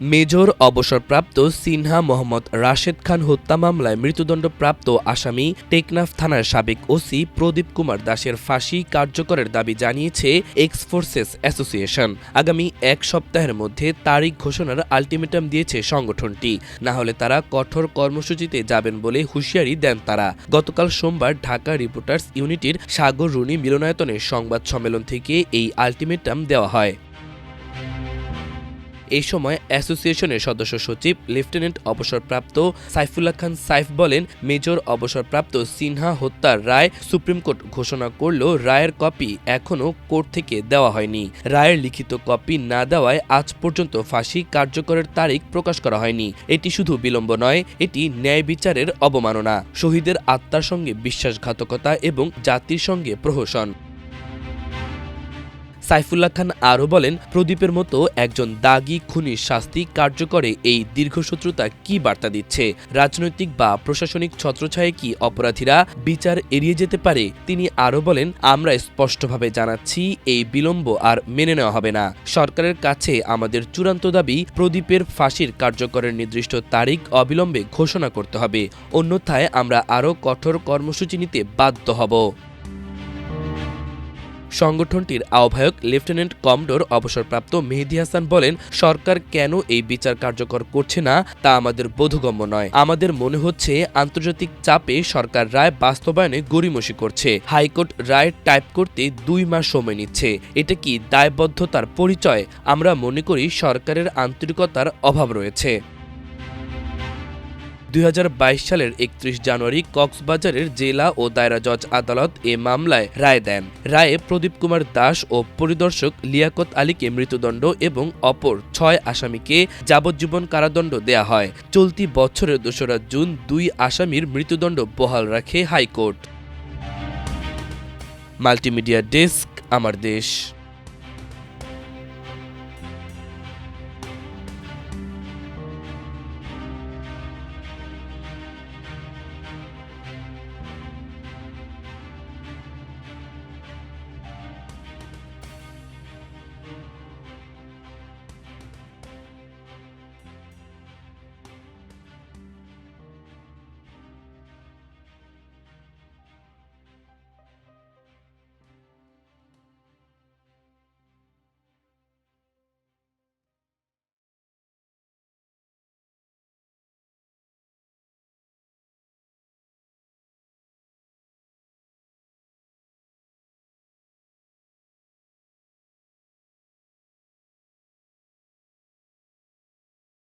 Major অবসরপ্রাপ্ত সিনহা মোহাম্মদ রাশেদ খান হত্যা মামলায় মৃত্যুদণ্ডপ্রাপ্ত আসামি টেকনাফ থানার সাবেক ওসি প্রদীপ কুমার দাসের ফাঁসি কার্যকরের দাবি জানিয়েছে এক্সফোর্সেস অ্যাসোসিয়েশন। আগামী এক সপ্তাহের মধ্যে তারিখ ঘোষণার আলটিমেটাম দিয়েছে সংগঠনটি। না হলে তারা কঠোর কর্মসূচিতে যাবেন বলে হুঁশিয়ারি দেন তারা। গতকাল সোমবার ঢাকা রিপোর্টার্স ইউনিটির সাগর রুনি মিলনায়তনে সংবাদ সম্মেলন থেকে এই আলটিমেটাম দেওয়া হয়। এই সময় অ্যাসোসিয়েশনের সদস্য সচিব, লেফটেন্যান্ট অবসরপ্রাপ্ত সাইফুল্লাহ খান সাইফ বলেন, মেজর অবসরপ্রাপ্ত সিনহা হত্যার রায় সুপ্রিম কোর্ট ঘোষণা করলেও রায়ের কপি এখনও কোর্ট থেকে দেওয়া হয়নি। রায়ের লিখিত কপি না দেওয়ায় আজ পর্যন্ত ফাঁসি কার্যকরের তারিখ প্রকাশ করা হয়নি। এটি শুধু বিলম্ব নয়, এটি ন্যায় বিচারের অবমাননা। শহীদের আত্মার সঙ্গে বিশ্বাসঘাতকতা এবং জাতির সঙ্গে প্রহসন। সাইফুল্লাহ খান আরও বলেন, প্রদীপের মতো একজন দাগি খুনির শাস্তি কার্যকরে এই দীর্ঘশত্রুতা কি বার্তা দিচ্ছে? রাজনৈতিক বা প্রশাসনিক ছত্রছায়ে কি অপরাধীরা বিচার এড়িয়ে যেতে পারে? তিনি আরও বলেন, আমরা স্পষ্টভাবে জানাচ্ছি, এই বিলম্ব আর মেনে নেওয়া হবে না। সরকারের কাছে আমাদের চূড়ান্ত দাবি, প্রদীপের ফাঁসির কার্যকরের নির্দিষ্ট তারিখ অবিলম্বে ঘোষণা করতে হবে। অন্যথায় আমরা আরও কঠোর কর্মসূচি নিতে বাধ্য হব। সংগঠনটির আহ্বায়ক লেফটেন্যান্ট কমডোর অবসরপ্রাপ্ত মেহেদি হাসান বলেন, সরকার কেন এই বিচার কার্যকর করছে না, তা আমাদের বোধগম্য নয়। আমাদের মনে হচ্ছে আন্তর্জাতিক চাপে সরকার রায় বাস্তবায়নে গড়িমসি করছে। হাইকোর্ট রায় টাইপ করতে দুই মাস সময় নিচ্ছে। এটা কি দায়বদ্ধতার পরিচয়? আমরা মনে করি সরকারের আন্তরিকতার অভাব রয়েছে। দুই হাজার বাইশ সালের একত্রিশ জানুয়ারি কক্সবাজারের জেলা ও দায়রা জজ আদালত এ মামলায় রায় দেন। রায়ে প্রদীপ কুমার দাস ও পরিদর্শক লিয়াকত আলীকে মৃত্যুদণ্ড এবং অপর ছয় আসামিকে যাবজ্জীবন কারাদণ্ড দেয়া হয়। চলতি বছরের দোসরা জুন দুই আসামির মৃত্যুদণ্ড বহাল রাখে হাইকোর্ট। মাল্টিমিডিয়া ডেস্ক, আমার দেশ।